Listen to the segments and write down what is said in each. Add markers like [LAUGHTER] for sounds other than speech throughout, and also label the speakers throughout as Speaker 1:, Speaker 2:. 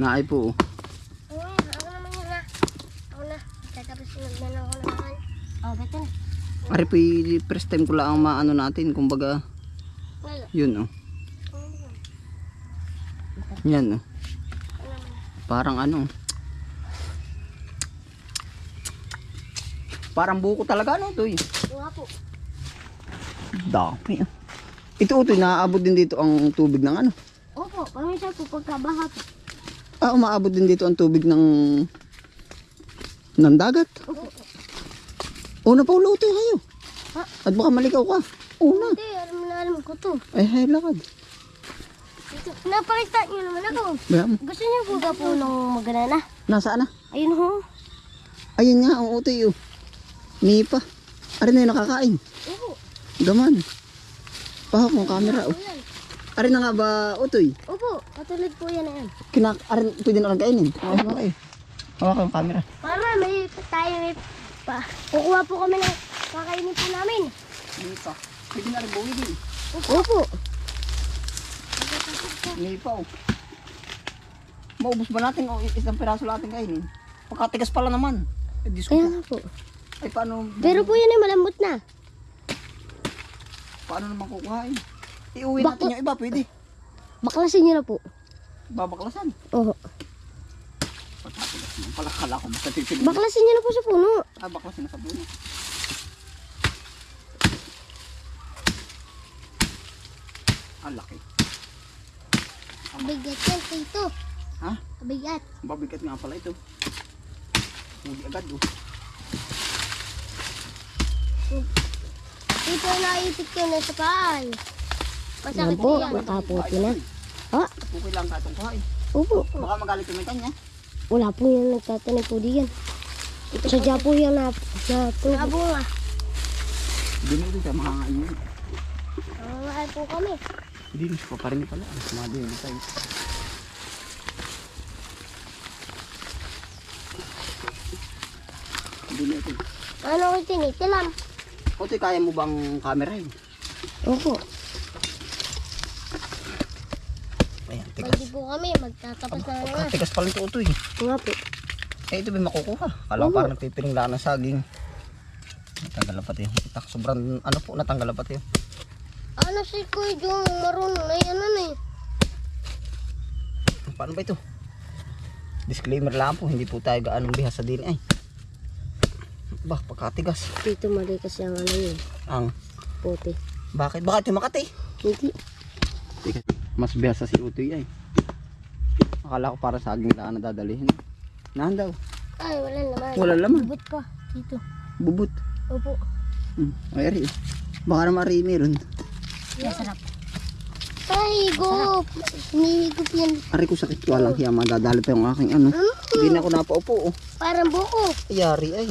Speaker 1: Naay po.
Speaker 2: Oo, ako naman yun na. Ako na. Tatapos ako naman. Oh, beto na.
Speaker 1: Pare po first time ko lang ang maano natin. Kumbaga,
Speaker 2: Wala.
Speaker 1: yun oh. Yan oh. Parang ano. Parang buko talaga to eh.
Speaker 2: Oo nga po.
Speaker 1: Dami ah. Ito ito, naaabot din dito ang tubig ng ano.
Speaker 2: Opo, paminsan po pagkabaha.
Speaker 1: Ah, umaabot din dito ang tubig ng ng dagat. Una pa ulo ito kayo.
Speaker 2: Ha?
Speaker 1: At baka malikaw ka. Una.
Speaker 2: Hindi, alam na alam ko to.
Speaker 1: Ay, hay lakad.
Speaker 2: Napakita niyo naman ako.
Speaker 1: Bayan mo.
Speaker 2: Gusto niyo po ba po ng maganana?
Speaker 1: Nasaan na?
Speaker 2: Ayun ho.
Speaker 1: Ayun nga, ang utoy oh. Nipa. Arin na yung nakakain.
Speaker 2: Opo.
Speaker 1: Daman. Pahok ng camera oh. Arin na nga ba utoy?
Speaker 2: Opo, katulad po yan na yan.
Speaker 1: Kinak arin pwede na kainin. Hawakan mo kayo. Hawakan yung camera.
Speaker 2: Mama, may tayo may pa. Kukuha po kami ng kakainin po namin.
Speaker 1: Nipa. Pwede na rin buwi din.
Speaker 2: Opo.
Speaker 1: Nipa oh. Maubos ba natin o isang piraso natin kainin? Pagkatigas pala naman. Eh, Diyos ko
Speaker 2: Kaya nga po.
Speaker 1: Ay, paano,
Speaker 2: Pero po yan ay malambot na.
Speaker 1: paano naman kukuhain? Iuwi natin
Speaker 2: Bakla-
Speaker 1: yung iba, pwede.
Speaker 2: Baklasin niyo na po.
Speaker 1: Babaklasan.
Speaker 2: Oo.
Speaker 1: Pagkatigas naman pala. Kala ko basta titigil.
Speaker 2: Baklasin niyo na po sa puno.
Speaker 1: Ah, baklasin na sa buno. Ang laki.
Speaker 2: Abigat yan, tito.
Speaker 1: Ha?
Speaker 2: Abigat.
Speaker 1: Babigat nga pala ito. Huli agad oh.
Speaker 2: Tito, naipit ko na sa paan. Masakit
Speaker 3: Yan po,
Speaker 2: yan.
Speaker 3: nakaputi na.
Speaker 2: Ha?
Speaker 1: Okay lang ka itong kuhain.
Speaker 3: Opo,
Speaker 1: Baka magalit yung may kanya.
Speaker 3: wala po yung nagtatanim po diyan. Sadya po yung na, na
Speaker 2: Nabunga.
Speaker 1: Dinito siya makakain yun.
Speaker 2: Mamahal po kami.
Speaker 1: Hindi, mas pa rin pala. Mas madi yung tayo. Hindi na ito.
Speaker 2: Ano ko tinitilam?
Speaker 1: Otoy, kaya mo bang camera yun?
Speaker 3: Opo,
Speaker 1: Ayan, tigas.
Speaker 2: Pwede po kami. Magtatapos na naman.
Speaker 1: Tigas pala ito, Otoy.
Speaker 3: nga po.
Speaker 1: Eh, ito ba makukuha? Kala ko parang nagpipiling lang ng saging. Natanggal na pati yung itak. Sobrang, ano po, natanggal na pati yung.
Speaker 2: Ano si Kuya Jong marunong na yan ano eh.
Speaker 1: Paano ba ito? Disclaimer lang po, hindi po tayo gaanong bihasa din ay. Bah, pagkatigas.
Speaker 3: Dito mali kasi ang ano yun,
Speaker 1: Ang,
Speaker 3: puti.
Speaker 1: bakit? Bakit yung Makati?
Speaker 3: Hindi.
Speaker 1: Mas bihasa si Utoy ay. Akala ko para saging lang na dadalihin. Nahan daw.
Speaker 2: Ay, wala naman.
Speaker 1: Wala laman.
Speaker 2: Bubot pa. Dito.
Speaker 1: Bubut.
Speaker 2: Opo.
Speaker 1: Hmm. Ay, ari. Baka naman ari meron.
Speaker 2: Masarap. Ay, higop. Hinihigop yan.
Speaker 1: Ari ko sakit. Walang hiya. Madadali pa yung aking ano. Hindi na ako napaupo. Oh.
Speaker 2: Parang buko.
Speaker 1: Yari ay.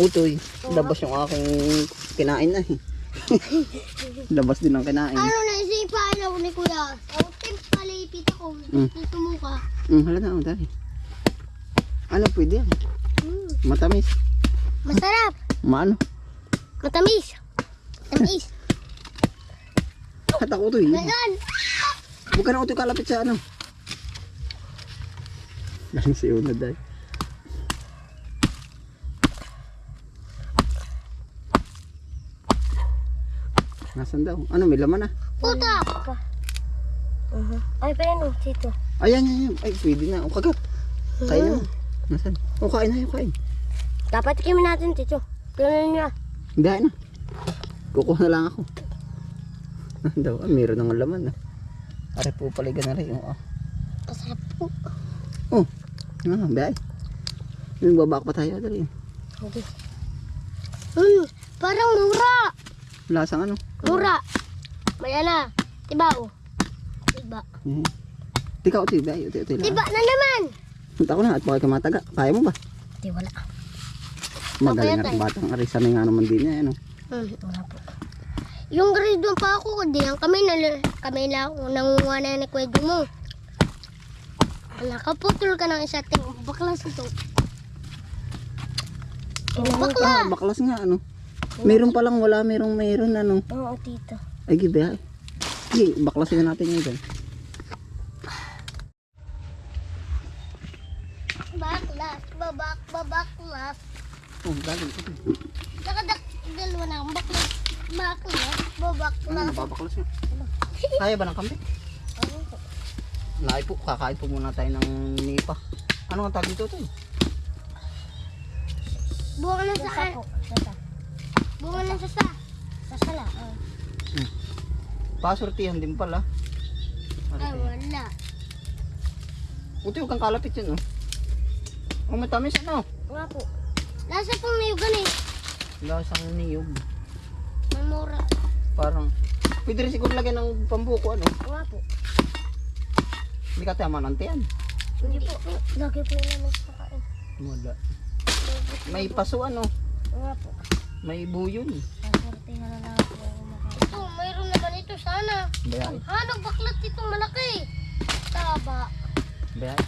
Speaker 1: Utoy. Labas yung aking kinain na eh. [LAUGHS] Labas din ang kinain.
Speaker 2: Ano na isipan ako ni Kuya? Ang ako.
Speaker 1: Mm.
Speaker 2: Dito mo ka.
Speaker 1: Hmm, hala na. Oh, dali. Ano pwede yan?
Speaker 2: Mm.
Speaker 1: Matamis.
Speaker 2: Masarap.
Speaker 1: Maano?
Speaker 2: Matamis. Matamis. [LAUGHS]
Speaker 1: At ako utoy.
Speaker 2: Ngayon.
Speaker 1: Huwag ka na utoy kalapit sa ano. Galing si Una dahil. Nasaan daw? Ano, may laman na.
Speaker 2: Puta.
Speaker 3: Uh-huh.
Speaker 2: Ay, pa yan oh. Dito.
Speaker 1: Ayan, yan, yan. Ay, pwede na. O, kagat. Kain na. Nasaan? O, kain na, kain.
Speaker 2: Dapat kami natin dito. Ganun nyo.
Speaker 1: Hindi na. Kukuha na lang ako. Ano daw? Ah, meron ng laman na. Are po paligan na rin. Oh,
Speaker 2: Masarap po.
Speaker 1: oh. Ah, bay. Yung babak pa tayo dali.
Speaker 2: Okay. Hmm, parang mura.
Speaker 1: Lasang ano?
Speaker 2: Mura. Maya na. Diba oh? Diba?
Speaker 1: Eh. Tikaw. Uti, uti lang.
Speaker 2: Diba na naman?
Speaker 1: Punta ko na at baka kamataga. Kaya mo ba?
Speaker 2: Di wala.
Speaker 1: Magaling
Speaker 2: tay.
Speaker 1: batang ari. Sanay nga naman din niya. Ano?
Speaker 2: Hmm, wala po. Yung grade 1 pa ako, kundi ang kami na kami lang nangunguha na ni kwento mo. Nakaputol ka ng isa ting baklas ito.
Speaker 1: Ah, baklas nga ano. Meron palang wala, merong meron ano.
Speaker 2: Oo, tito.
Speaker 1: Ay, gibe ay. Sige, baklasin na natin yun dyan.
Speaker 2: babaklas, babak, babaklas.
Speaker 1: Oh, galing.
Speaker 2: Nakadak, dalawa na akong baklas, baklas,
Speaker 1: Ano,
Speaker 2: babaklas.
Speaker 1: yun. Kaya ba ng kambi? Lahi po, kakain po muna tayo ng nipa. Ano ang tawag dito ito?
Speaker 2: Bunga ng
Speaker 3: Sasa
Speaker 2: saan?
Speaker 3: po. Sasa.
Speaker 2: Bunga ng sasa.
Speaker 3: Sasala. Oh.
Speaker 1: Pasortihan din pala.
Speaker 2: Ay, wala.
Speaker 1: Buti huwag kang kalapit yun, oh. Oh, matamis ano?
Speaker 3: Nga po.
Speaker 2: Lasa pong niyugan eh.
Speaker 1: Lasang niyog.
Speaker 2: Mamura.
Speaker 1: Parang, pwede rin siguro lagyan ng pambuko, ano?
Speaker 3: Nga po.
Speaker 1: Hindi ka tama ng tiyan.
Speaker 3: Hindi po. Lagi po yung namin sa kain.
Speaker 1: Wala. May paso, ano?
Speaker 3: Nga po.
Speaker 1: May buyon.
Speaker 3: Sasortihan na lang po ako makain.
Speaker 2: Ito, mayroon naman ito sana.
Speaker 1: Bayay.
Speaker 2: Hanong baklat itong malaki. Taba.
Speaker 1: Bayay.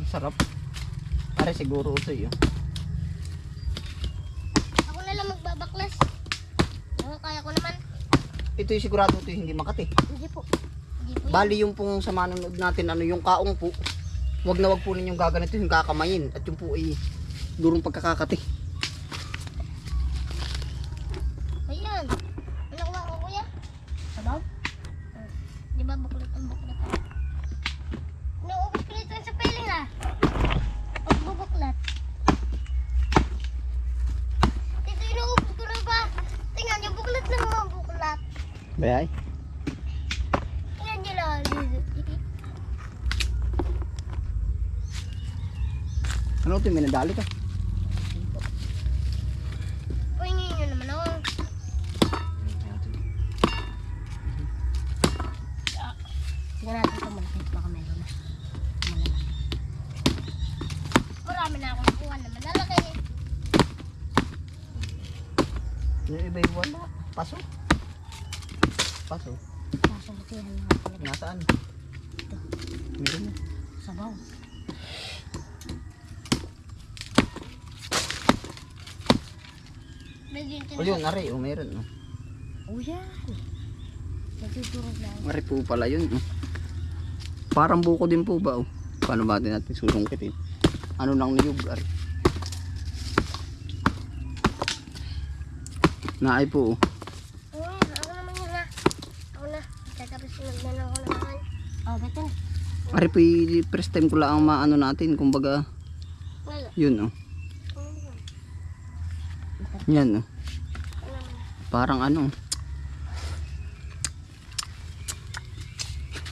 Speaker 1: Ang sarap. Pare siguro ito yun.
Speaker 2: Ako na lang magbabaklas. Ako, kaya ko naman.
Speaker 1: Ito yung sigurado ito yung hindi makati.
Speaker 3: Hindi po.
Speaker 2: Hindi po.
Speaker 1: Bali yung pong sa manunod natin, ano yung kaong po. Wag na wag po ninyong gaganito yung kakamayin. At yung po ay durong pagkakakati.
Speaker 2: Ayan. Ano kuha ko kuya?
Speaker 3: Sabaw?
Speaker 2: Di ba baklat ang baklat? Nauubos ko nito sa piling ah. Pagbubuklat. Dito inuubos ko na ba? Tingnan niyo, buklat na mga buklat.
Speaker 1: Bayay. Ano ito, may nadali ka?
Speaker 2: Pahingin niyo naman ako.
Speaker 3: Hindi natin ito malaki. Baka meron na.
Speaker 2: Marami na akong nakuha na malalaki.
Speaker 1: Yung iba yung wala. Paso. Paso.
Speaker 3: Sasortihan na lang talaga.
Speaker 1: Nasaan? Meron na.
Speaker 3: Sabaw.
Speaker 1: O yun, ari. O meron. O.
Speaker 3: Oh yan. Nagtuturog lang.
Speaker 1: Ari po pala yun. O. Parang buko din po ba? O. Paano ba natin susungkitin? Ano nang niyog? Ari. Naay po. O.
Speaker 2: Oo, ako naman yun na. Ako na. Tatapos na lang ako naman.
Speaker 3: Oh, beto na.
Speaker 1: Ari po first time ko lang ang maano natin. Kumbaga,
Speaker 2: Wala.
Speaker 1: yun o. Yan o. Parang ano.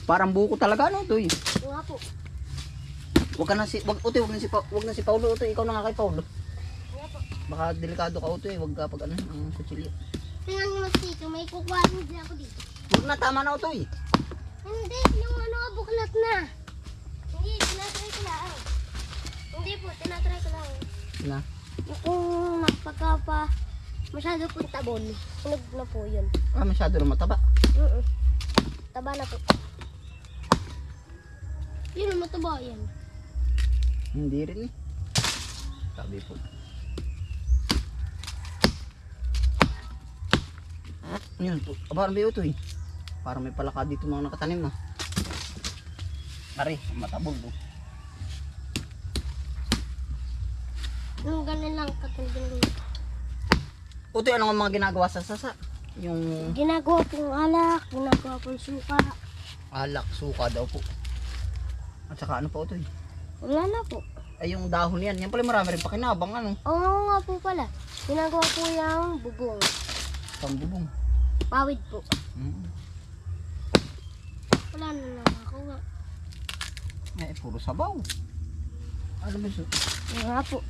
Speaker 1: Parang buko talaga no, Toy.
Speaker 2: Nga po.
Speaker 1: Wag ka na si wag utoy, wag na si wag na si Paulo utoy, ikaw na nga kay Paulo. Baka delikado ka utoy, wag ka pag ano, ang kutsilyo.
Speaker 2: Tingnan mas dito. May kukuha din ako dito.
Speaker 1: Wag na tama na utoy.
Speaker 2: Hindi, yung ano, buklat na. Hindi, tinatry ko lang. Hindi po, tinatry ko lang.
Speaker 1: Na.
Speaker 2: Kung magpagka pa, masyado po tabon. Sunog na po yun.
Speaker 1: Ah, masyado na mataba.
Speaker 2: Mm Taba na po. Yun, mataba yan.
Speaker 1: Hindi rin eh. Sabi po. Yun po. Aba, may utoy. Parang may palaka dito mga nakatanim ah. Ari, matabog po.
Speaker 2: Yung ganun lang katulad ng
Speaker 1: Utoy, ano nga mga ginagawa sa sasa? Yung
Speaker 2: Ginagawa pong alak, ginagawa pong suka.
Speaker 1: alak, suka daw po. At saka ano pa utoy?
Speaker 2: Wala na po.
Speaker 1: Ay yung dahon yan, yan pala marami rin pakinabang ano.
Speaker 2: Oo nga po pala. Ginagawa po yung bubong.
Speaker 1: Pambubong.
Speaker 2: Pawid po.
Speaker 1: Mm.
Speaker 2: Wala na lang ako nga.
Speaker 1: Eh, puro sabaw. Ano ba?
Speaker 2: Oo nga po.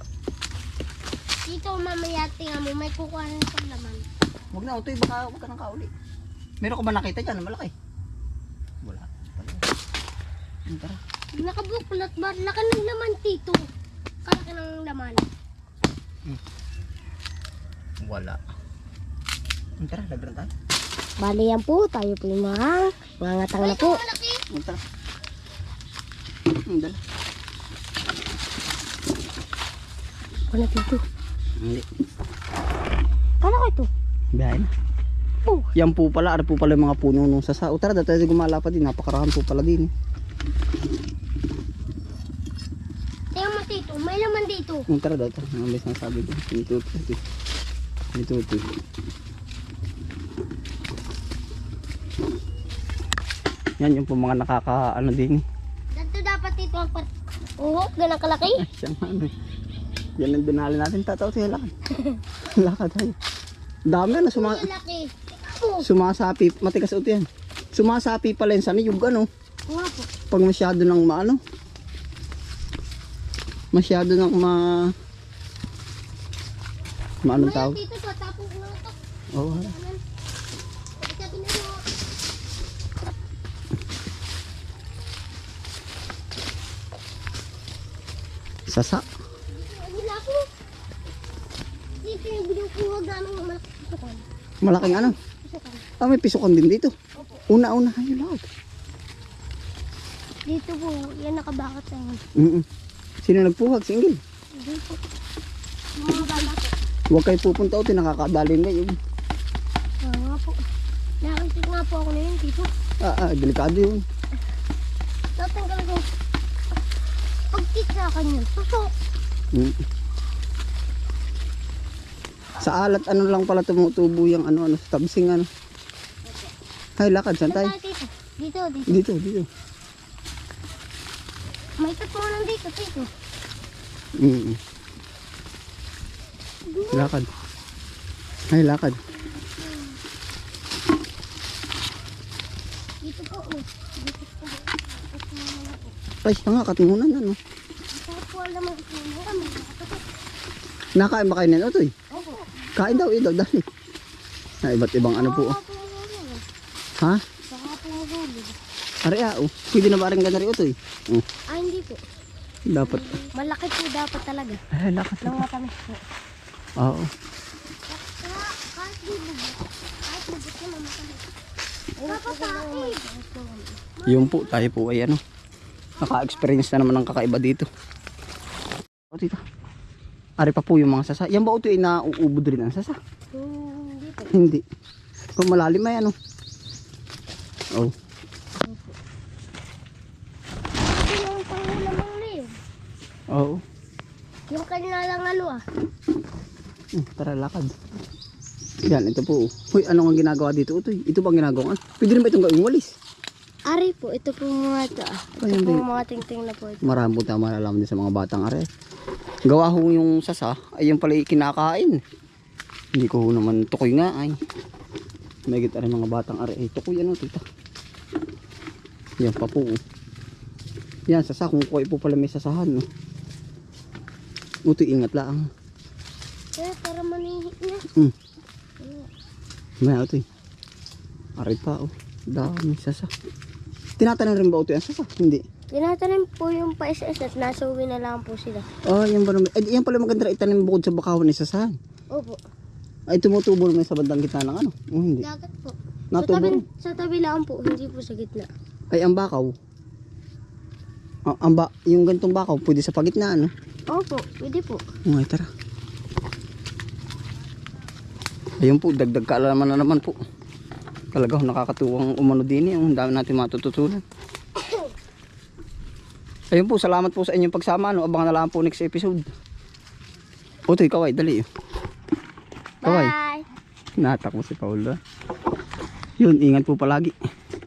Speaker 2: Dito mamaya tingnan mo, may kukuha sa laman.
Speaker 1: Huwag na, utoy, baka huwag ka nang kauli. Meron ka ba nakita dyan, malaki? Wala. Wala. Ano, tara.
Speaker 2: Nakabuklat ba? Laki ng laman dito. Kalaki ng laman.
Speaker 1: Wala. Ano, tara, lagran tayo.
Speaker 3: Bali yan po. Tayo po yung mga mangatang na po.
Speaker 1: dala.
Speaker 3: Wala dito.
Speaker 1: Hindi.
Speaker 3: Kala ko ito.
Speaker 1: Biyahe na.
Speaker 3: Oh.
Speaker 1: Yan po pala, ano po pala yung mga puno nung sasa. O tara, dati tayo gumala pa din. Napakarahan po pala din. eh.
Speaker 2: Tingnan mo, Ti. May laman dito.
Speaker 1: Yung tara tara. Ang best na sabi ko. Dito, dito. Dito, dito. Yan yung po mga nakaka, ano din.
Speaker 2: Ganito dapat dito ang part. Oo, ganang kalaki.
Speaker 1: Ay, siya nga, ano. Yan ang binali natin, tataw tayo lakad. [LAUGHS] lakad tayo. Dami na, suma,
Speaker 2: laki. Oo.
Speaker 1: sumasapi, matikas uto yan. Sumasapi pala yun sa yung ano,
Speaker 2: Nga po.
Speaker 1: pag masyado ng maano, masyado ng ma, maanong tawag?
Speaker 2: ito.
Speaker 1: Oo, oh,
Speaker 2: Sabi na mo.
Speaker 1: sasa.
Speaker 2: Wala ako. Dito yung binukuha namin ng malaki pisukan.
Speaker 1: Malaking ano? Ah, may pisukan din dito. Una-una kayo lahat.
Speaker 2: Dito po, yan nakabakat na yun.
Speaker 1: Mm -mm. Sino nagpuhag? Single.
Speaker 2: Dito. Mga bata po.
Speaker 1: Huwag kayo pupunta uti, nakakadalin kayo.
Speaker 2: Oo nga po. Nakakisip nga po ako na yun dito.
Speaker 1: Ah, ah, delikado yun.
Speaker 2: Tatanggal ko. Pag-kick sa akin yun. Susok.
Speaker 1: Mm. Sa alat, ano lang pala tumutubo yung ano, ano, tabsing ano. Hay, lakad, saan tayo?
Speaker 2: Dito? Dito, dito.
Speaker 1: Dito.
Speaker 2: May tatlo nandito, dito.
Speaker 1: Mm. Lakad. Hay, lakad.
Speaker 2: Dito po, oh. Dito po. Ito na mga po.
Speaker 1: Ay, nga, katimunan ano.
Speaker 2: Ito ito na kami.
Speaker 1: Nakain ba kayo nito, Toy? Kain daw, idaw, dali. Na iba't ibang ano po. oh. Ha? Ari ah, oh. Pwede na ba rin ganari, Toy? Oh,
Speaker 2: Ah, hindi po.
Speaker 1: dapat.
Speaker 2: Malaki po dapat talaga.
Speaker 1: Ay, lakad.
Speaker 2: Nang matamis po.
Speaker 1: Oo.
Speaker 2: Kaya kahit bubog. Kahit bubog naman matamis. Kapatid!
Speaker 1: Yung po, tayo po ay ano. Naka-experience na naman ng kakaiba dito. O, tita. Ari pa po yung mga sasa. Yan ba ito ay nauubod rin ang sasa?
Speaker 2: Hindi po.
Speaker 1: Hindi. Kung malalim ay ano. Oh.
Speaker 2: Yung pangulam ng liyo.
Speaker 1: Oo.
Speaker 2: Yung kanina lang ano ah.
Speaker 1: Hmm, tara, lakad. Yan, ito po. Hoy, ano nga ginagawa dito? Ito, ito bang ginagawa? Pwede rin ba itong gawing walis?
Speaker 2: Ari po, ito po mga ito ah.
Speaker 1: Ayun,
Speaker 2: Ito po
Speaker 1: babe.
Speaker 2: mga tingting na po ito.
Speaker 1: Marami po tayo malalaman din sa mga batang are. Gawa ho yung sasa, ay yung pala kinakain. Hindi ko ho naman tukoy nga ay. May kita rin mga batang are. Ay, tukoy ano tita. Yan pa po. oh. Yan, sasa. Kung kukoy po pala may sasahan. No? Uto, ingat lang.
Speaker 2: Eh, para manihi na.
Speaker 1: Hmm. May ito eh. Are pa oh. Dami sasa. Tinatanim rin ba ito yung sasa? Hindi.
Speaker 2: Tinatanim po yung pa-SS at nasuwi na lang po sila.
Speaker 1: Oh, yan ba naman? Eh, yan pala maganda itanim bukod sa bakawan ni sasahan.
Speaker 2: Opo.
Speaker 1: Ay, tumutubo naman sa bandang gitna ng ano? Oh, hindi.
Speaker 2: Dagat po. Sa
Speaker 1: Natubo.
Speaker 2: tabi, sa tabi lang po, hindi po sa gitna.
Speaker 1: Ay, ang bakaw. Ah, ang ba, yung gantong bakaw, pwede sa pagitna, ano?
Speaker 2: Opo, pwede po.
Speaker 1: Okay, tara. Ayun po, dagdag kaalaman na naman po. Talaga nakakatuwang umano din eh. Ang dami natin matututunan. Ayun po, salamat po sa inyong pagsama. No? Abangan na lang po next episode. Otoy, kaway, dali. Kaway.
Speaker 2: Bye!
Speaker 1: Natak mo si Paula. Yun, ingat po palagi.